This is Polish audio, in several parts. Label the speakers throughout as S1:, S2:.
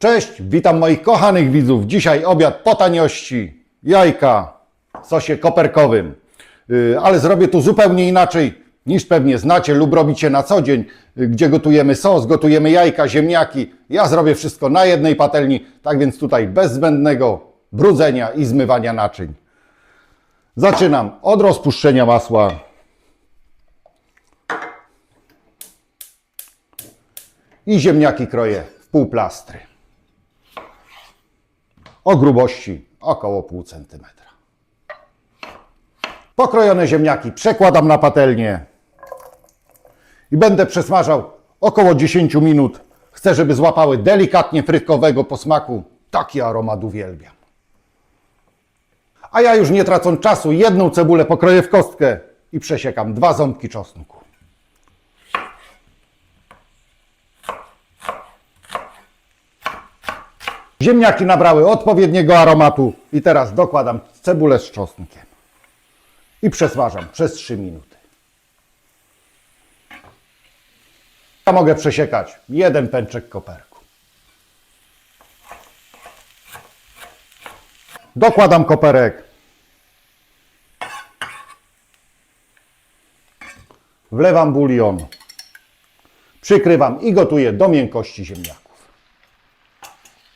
S1: Cześć, witam moich kochanych widzów. Dzisiaj obiad po taniości, jajka w sosie koperkowym. Yy, Ale zrobię to zupełnie inaczej niż pewnie znacie lub robicie na co dzień, yy, gdzie gotujemy sos, gotujemy jajka, ziemniaki. Ja zrobię wszystko na jednej patelni, tak więc tutaj bez zbędnego brudzenia i zmywania naczyń. Zaczynam od rozpuszczenia masła. I ziemniaki kroję w pół plastry o grubości około pół centymetra. Pokrojone ziemniaki przekładam na patelnię i będę przesmażał około 10 minut. Chcę, żeby złapały delikatnie frytkowego posmaku. Taki aromat uwielbiam. A ja już nie tracąc czasu, jedną cebulę pokroję w kostkę i przesiekam dwa ząbki czosnku. Ziemniaki nabrały odpowiedniego aromatu i teraz dokładam cebulę z czosnkiem. I przesmażam przez 3 minuty. Ja mogę przesiekać jeden pęczek koperku. Dokładam koperek. Wlewam bulion. Przykrywam i gotuję do miękkości ziemniaków.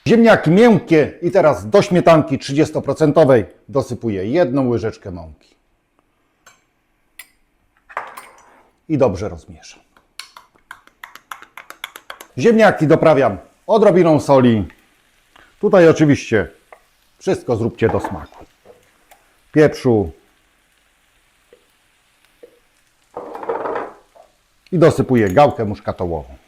S1: Ziemniaki miękkie i teraz do śmietanki 30% dosypuję jedną łyżeczkę mąki. I dobrze rozmieszam. Ziemniaki doprawiam odrobiną soli. Tutaj oczywiście wszystko zróbcie do smaku. Pieprzu. I dosypuję gałkę muszkatołową.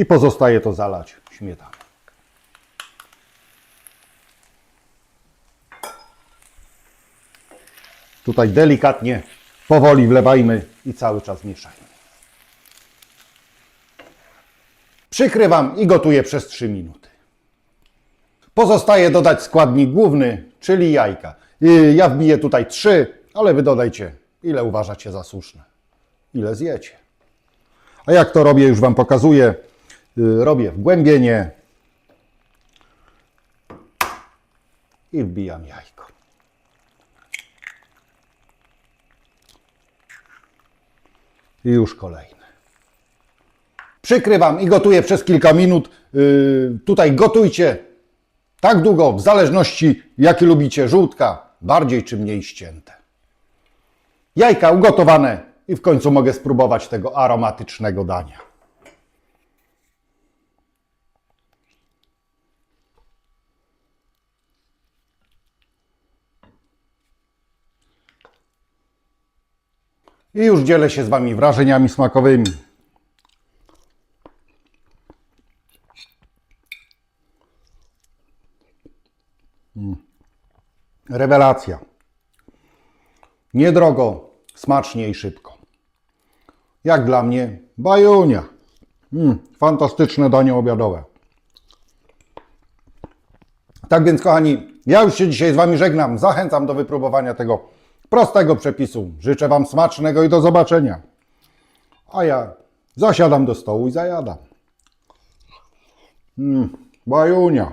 S1: I pozostaje to zalać śmietaną. Tutaj delikatnie, powoli wlewajmy i cały czas mieszajmy. Przykrywam i gotuję przez 3 minuty. Pozostaje dodać składnik główny, czyli jajka. Yy, Ja wbiję tutaj 3, ale wy dodajcie ile uważacie za słuszne. Ile zjecie. A jak to robię, już Wam pokazuję. Y, Robię wgłębienie i wbijam jajko. I już kolejne. Przykrywam i gotuję przez kilka minut. Y, Tutaj gotujcie tak długo, w zależności jaki lubicie żółtka, bardziej czy mniej ścięte. Jajka ugotowane i w końcu mogę spróbować tego aromatycznego dania. I już dzielę się z Wami wrażeniami smakowymi. Mm. Rewelacja. Niedrogo, smacznie i szybko. Jak dla mnie, bajunia. Mm, fantastyczne danie obiadowe. Tak więc, kochani, ja już się dzisiaj z Wami żegnam. Zachęcam do wypróbowania tego prostego przepisu. Życzę Wam smacznego i do zobaczenia. A ja zasiadam do stołu i zajadam. Mm, bajunia.